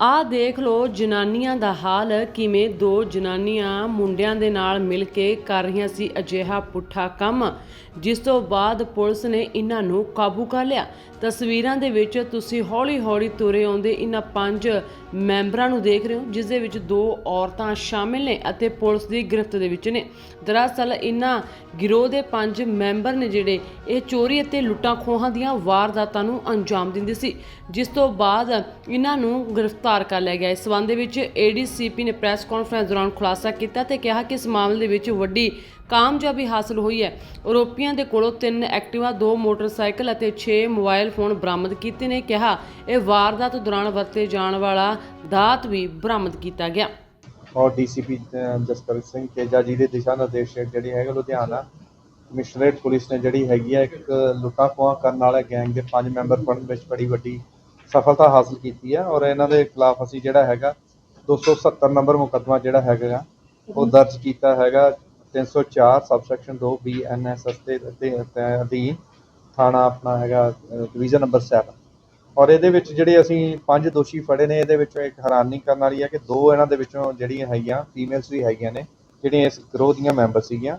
ਆਹ ਦੇਖ ਲਓ ਜਨਾਨੀਆਂ ਦਾ ਹਾਲ, ਕਿਵੇਂ ਦੋ ਜਨਾਨੀਆਂ ਮੁੰਡਿਆਂ ਦੇ ਨਾਲ ਮਿਲ ਕੇ ਕਰ ਰਹੀਆਂ ਸੀ ਅਜਿਹਾ ਪੁੱਠਾ ਕੰਮ। ਜਿਸ ਤੋਂ ਬਾਅਦ ਪੁਲਿਸ ਨੇ ਇਹਨਾਂ ਨੂੰ ਕਾਬੂ ਕਰ ਲਿਆ। ਤਸਵੀਰਾਂ ਦੇ ਵਿੱਚ ਤੁਸੀਂ ਹੌਲੀ-ਹੌਲੀ ਤੁਰੇ ਆਉਂਦੇ ਇਹਨਾਂ ਪੰਜ ਮੈਂਬਰਾਂ ਨੂੰ ਦੇਖ ਰਹੇ ਹੋ, ਜਿਸ ਦੇ ਵਿੱਚ ਦੋ ਔਰਤਾਂ ਸ਼ਾਮਿਲ ਨੇ ਅਤੇ ਪੁਲਿਸ ਦੀ ਗ੍ਰਿਫਤ ਦੇ ਵਿੱਚ ਨੇ। ਦਰਅਸਲ ਇਹਨਾਂ ਗਿਰੋਹ ਦੇ ਪੰਜ ਮੈਂਬਰ ਨੇ ਜਿਹੜੇ ਇਹ ਚੋਰੀ ਅਤੇ ਲੁੱਟਾਂ ਖੋਹਾਂ ਦੀਆਂ ਵਾਰਦਾਤਾਂ ਨੂੰ ਅੰਜਾਮ ਦਿੰਦੇ ਸੀ। ਜਿਸ ਤੋਂ ਬਾਅਦ ਇਹਨਾਂ ਨੂੰ ਗ੍ਰਿਫਤਾਰ ਕਰ ਲਿਆ ਗਿਆ। ਇਸ ਸਬੰਧ ਵਿੱਚ ਏਡੀਸੀਪੀ ਨੇ ਪ੍ਰੈਸ ਕਾਨਫਰੰਸ ਦੌਰਾਨ ਖੁਲਾਸਾ ਕੀਤਾ ਤੇ ਕਿਹਾ ਕਿ ਇਸ ਮਾਮਲੇ ਦੇ ਵਿੱਚ ਵੱਡੀ ਕਾਮਯਾਬੀ ਹਾਸਲ ਹੋਈ ਹੈ। ਆਰੋਪੀਆਂ ਦੇ ਕੋਲੋਂ ਤਿੰਨ ਐਕਟਿਵਾ, ਦੋ ਮੋਟਰਸਾਈਕਲ ਅਤੇ 6 ਮੋਬਾਈਲ ਫੋਨ ਬਰਾਮਦ ਕੀਤੇ ਨੇ। ਕਿਹਾ, ਇਹ ਵਾਰਦਾਤ ਦੌਰਾਨ ਵਰਤੇ ਜਾਣ ਵਾਲਾ ਦਾਤ ਵੀ ਬਰਾਮਦ ਕੀਤਾ ਗਿਆ। ਔਰ ਡੀਸੀਪੀ ਜਸਕਰ ਸਿੰਘ ਤੇਜਾ ਜੀ ਦੇ ਦਿਸ਼ਾ ਨਿਰਦੇਸ਼ ਹੇਠ ਜਿਹੜੀ ਲੁਧਿਆਣਾ, ਕਮਿਸ਼ਨਰੇਟ ਪੁਲਿਸ ਨੇ ਜਿਹੜੀ ਹੈਗੀ ਹੈ ਇੱਕ ਲੁੱਟਾਂ ਖੋਹਾਂ ਕਰਨ ਵਾਲੇ ਗੈਂਗ ਦੇ ਪੰਜ ਮੈਂਬਰ ਫੜਨ ਵਿੱਚ ਬੜੀ ਵੱਡੀ ਸਫਲਤਾ ਹਾਸਲ ਕੀਤੀ ਹੈ ਔਰ ਇਹਨਾਂ ਦੇ ਖਿਲਾਫ ਅਸੀਂ ਜਿਹੜਾ ਹੈਗਾ 270 ਨੰਬਰ ਮੁਕੱਦਮਾ ਜਿਹੜਾ ਹੈਗਾ ਉਹ ਦਰਜ ਕੀਤਾ ਹੈਗਾ 304 ਸਬਸੈਕਸ਼ਨ 2 ਬੀਐਨਐਸਐਸ ਦੇ ਅਧੀਨ ਥਾਣਾ ਆਪਣਾ ਹੈਗਾ ਡਿਵੀਜ਼ਨ ਨੰਬਰ 7 ਔਰ ਇਹਦੇ ਵਿੱਚ ਜਿਹੜੇ ਅਸੀਂ ਪੰਜ ਦੋਸ਼ੀ ਫੜੇ ਨੇ ਇਹਦੇ ਵਿੱਚੋਂ ਇੱਕ ਹੈਰਾਨੀ ਕਰਨ ਵਾਲੀ ਹੈ ਕਿ ਦੋ ਇਹਨਾਂ ਦੇ ਵਿੱਚੋਂ ਜਿਹੜੀਆਂ ਹੈਗੀਆਂ ਫੀਮੇਲਸ ਵੀ ਹੈਗੀਆਂ ਨੇ ਜਿਹੜੀਆਂ ਇਸ ਗਰੋਹ ਦੀਆਂ ਮੈਂਬਰ ਸੀਗੀਆਂ।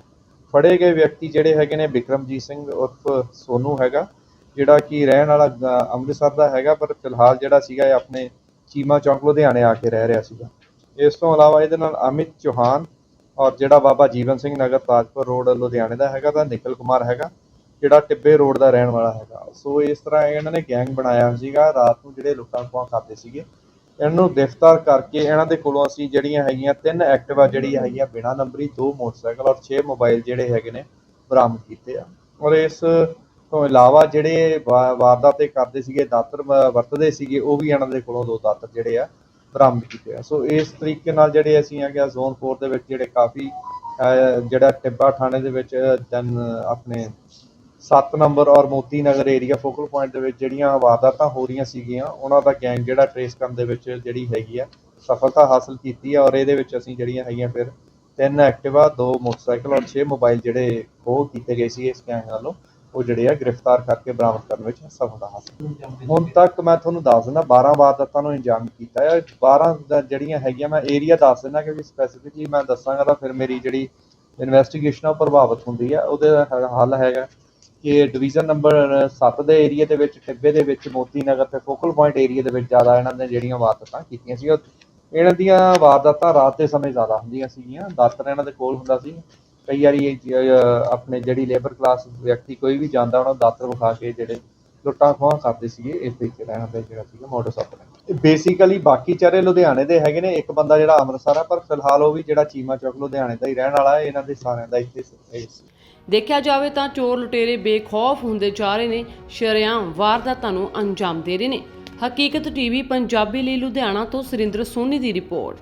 ਫੜੇ ਗਏ ਵਿਅਕਤੀ ਜਿਹੜੇ ਹੈਗੇ ਨੇ ਬਿਕਰਮਜੀਤ ਸਿੰਘ ਉਰਫ ਸੋਨੂ ਹੈਗਾ ਜਿਹੜਾ ਕਿ ਰਹਿਣ ਵਾਲਾ ਅੰਮ੍ਰਿਤਸਰ ਦਾ ਹੈਗਾ, ਪਰ ਫਿਲਹਾਲ ਜਿਹੜਾ ਸੀਗਾ ਇਹ ਆਪਣੇ ਚੀਮਾ ਚੌਂਕ ਲੁਧਿਆਣੇ ਆ ਕੇ ਰਹਿ ਰਿਹਾ ਸੀਗਾ। ਇਸ ਤੋਂ ਇਲਾਵਾ ਇਹਦੇ ਨਾਲ ਅਮਿਤ ਚੌਹਾਨ ਔਰ ਜਿਹੜਾ ਬਾਬਾ ਜੀਵਨ ਸਿੰਘ ਨਗਰ ਤਾਜਪੁਰ ਰੋਡ ਲੁਧਿਆਣੇ ਦਾ ਹੈਗਾ, ਤਾਂ ਨਿਖਿਲ ਕੁਮਾਰ ਹੈਗਾ, ਜਿਹੜਾ ਟਿੱਬੇ ਰੋਡ ਦਾ ਰਹਿਣ ਵਾਲਾ ਹੈਗਾ। ਸੋ ਇਸ ਤਰ੍ਹਾਂ ਇਹਨਾਂ ਨੇ ਗੈਂਗ ਬਣਾਇਆ ਸੀਗਾ, ਰਾਤ ਨੂੰ ਜਿਹੜੇ ਲੁੱਟਾਂ ਖੋਹਾਂ ਕਰਦੇ ਸੀਗੇ। ਇਹਨਾਂ ਨੂੰ ਗ੍ਰਿਫਤਾਰ ਕਰਕੇ ਇਹਨਾਂ ਦੇ ਕੋਲੋਂ ਅਸੀਂ ਜਿਹੜੀਆਂ ਹੈਗੀਆਂ, ਤਿੰਨ ਐਕਟਿਵਾ ਜਿਹੜੀ ਹੈਗੀਆਂ, ਬਿਨਾ ਨੰਬਰੀ ਦੋ ਮੋਟਰਸਾਈਕਲ ਔਰ 6 ਮੋਬਾਈਲ ਜਿਹੜੇ ਹੈਗੇ ਨੇ, ਬਰਾਮਦ ਕੀਤੇ ਆ। ਔਰ ਇਸ ਤੋਂ ਇਲਾਵਾ ਜਿਹੜੇ ਵਾ- ਵਾਰਦਾਤ ਕਰਦੇ ਸੀਗੇ, ਦਾਤਰ ਵ- ਵਰਤਦੇ ਸੀਗੇ, ਉਹ ਵੀ ਇਹਨਾਂ ਦੇ ਕੋਲੋਂ ਦੋ ਦਾਤਰ ਜਿਹੜੇ ਆ ਬਰਾਮਦ ਕੀਤੇ ਆ। ਸੋ ਇਸ ਤਰੀਕੇ ਨਾਲ ਜਿਹੜੇ ਅਸੀਂ ਹੈਗੇ ਆ ਜ਼ੋਨ 4 ਦੇ ਵਿੱਚ ਜਿਹੜੇ ਕਾਫੀ ਜਿਹੜਾ ਟਿੱਬਾ ਥਾਣੇ ਦੇ ਵਿੱਚ ਤਿੰਨ ਆਪਣੇ 7 ਨੰਬਰ ਔਰ Moti Nagar area focal point ਦੇ ਵਿੱਚ ਜਿਹੜੀਆਂ ਵਾਰਦਾਤਾਂ ਹੋ ਰਹੀਆਂ ਸੀਗੀਆਂ, ਉਹਨਾਂ ਦਾ ਗੈਂਗ ਜਿਹੜਾ ਟਰੇਸ ਕਰਨ ਦੇ ਵਿੱਚ ਜਿਹੜੀ ਹੈਗੀ ਆ, ਸਫਲਤਾ ਹਾਸਲ ਕੀਤੀ ਹੈ ਔਰ ਇਹਦੇ ਵਿੱਚ ਅਸੀਂ ਜਿਹੜੀਆਂ ਹੈਗੀਆਂ ਫਿਰ ਤਿੰਨ ਐਕਟਿਵਾ ਦੋ ਮੋਟਰਸਾਈਕਲ ਔਰ 6 ਮੋਬਾਈਲ ਜਿਹੜੇ ਖੋਹ ਕੀਤੇ ਗਏ ਸੀ ਇਸ ਗੈਂਗ ਵੱਲੋਂ। ਉਹ ਜਿਹੜੇ ਆ ਗ੍ਰਿਫਤਾਰ ਕਰਕੇ ਬਰਾਮਦ ਕਰਨ ਵਿੱਚ ਸਫਲਤਾ ਹਾਸਲ ਹੁਣ ਤੱਕ ਮੈਂ ਤੁਹਾਨੂੰ ਦੱਸ ਦਿੰਦਾ 12 ਵਾਰਦਾਤਾਂ ਨੂੰ ਇੰਜਾਮ ਕੀਤਾ ਹੈ। 12 ਦਾ ਜਿਹੜੀਆਂ ਹੈਗੀਆਂ, ਮੈਂ ਏਰੀਆ ਦੱਸ ਦਿੰਦਾ ਕਿਉਂਕਿ ਸਪੈਸੀਫਿਕਲੀ ਮੈਂ ਦੱਸਾਂਗਾ ਤਾਂ ਫਿਰ ਮੇਰੀ ਜਿਹੜੀ ਇਨਵੈਸਟੀਗੇਸ਼ਨ ਆ ਉਹ ਪ੍ਰਭਾਵਿਤ ਹੁੰਦੀ ਹੈ ਉਹਦੇ ਹ- ਹੱਲ ਹੈਗਾ ਕਿ ਡਿਵੀਜ਼ਨ ਨੰਬਰ 7 ਦੇ ਏਰੀਆ ਦੇ ਵਿੱਚ, ਟਿੱਬੇ ਦੇ ਵਿੱਚ, ਮੋਤੀ ਨਗਰ ਤੇ ਫੋਕਲ ਪੁਆਇੰਟ ਏਰੀਆ ਦੇ ਵਿੱਚ ਜ਼ਿਆਦਾ ਇਹਨਾਂ ਨੇ ਜਿਹੜੀਆਂ ਵਾਰਦਾਤਾਂ ਕੀਤੀਆਂ ਸੀ। ਇਹਨਾਂ ਦੀਆਂ ਵਾਰਦਾਤਾਂ ਰਾਤ ਦੇ ਸਮੇਂ ਜ਼ਿਆਦਾ ਹੁੰਦੀਆਂ ਸੀਗੀਆਂ। ਦਾਤਰ ਇਹਨਾਂ ਦੇ ਕੋਲ ਹੁੰਦਾ ਸੀ। ਕਈ ਵਾਰੀ ਆਪਣੇ ਜਿਹੜੀ ਲੇਬਰ ਕਲਾਸ ਵਿਅਕਤੀ ਕੋਈ ਵੀ ਜਾਂਦਾ, ਉਹਨਾਂ ਦਾਤਰ ਵਿਖਾ ਕੇ ਜਿਹੜੇ ਲੁੱਟਾਂ ਖੋਹਾਂ ਕਰਦੇ ਸੀਗੇ, ਇਸ ਤਰੀਕੇ ਦਾ ਇਹਨਾਂ ਜਿਹੜਾ ਸੀਗਾ ਮੋਡਸ ਆਪਰੈਂਡੀ ਬੇਸਿਕਲੀ ਬਾਕੀ ਚਾਰੇ ਲੁਧਿਆਣੇ ਦੇ ਹੈਗੇ ਨੇ, ਇੱਕ ਬੰਦਾ ਜਿਹੜਾ ਅੰਮ੍ਰਿਤਸਰ ਆ ਪਰ ਫਿਲਹਾਲ ਉਹ ਵੀ ਜਿਹੜਾ ਚੀਮਾ ਚੌਕ ਲੁਧਿਆਣੇ ਦਾ ਹੀ ਰਹਿਣ ਵਾਲਾ ਹੈ, ਇਹਨਾਂ ਦੇ ਸਾਰਿਆਂ ਦਾ ਇੱਥੇ ਦੇਖਿਆ ਜਾਵੇ ਤਾਂ ਚੋਰ ਲੁਟੇਰੇ ਬੇਖੌਫ ਹੁੰਦੇ ਜਾ ਰਹੇ ਨੇ, ਸ਼ਰੇਆਮ ਵਾਰਦਾਤਾਂ ਨੂੰ ਅੰਜਾਮ ਦੇ ਰਹੇ ਨੇ। ਹਕੀਕਤ ਟੀਵੀ ਪੰਜਾਬੀ ਲਈ ਲੁਧਿਆਣਾ ਤੋਂ ਸੁਰਿੰਦਰ ਸੋਨੀ ਦੀ ਰਿਪੋਰਟ।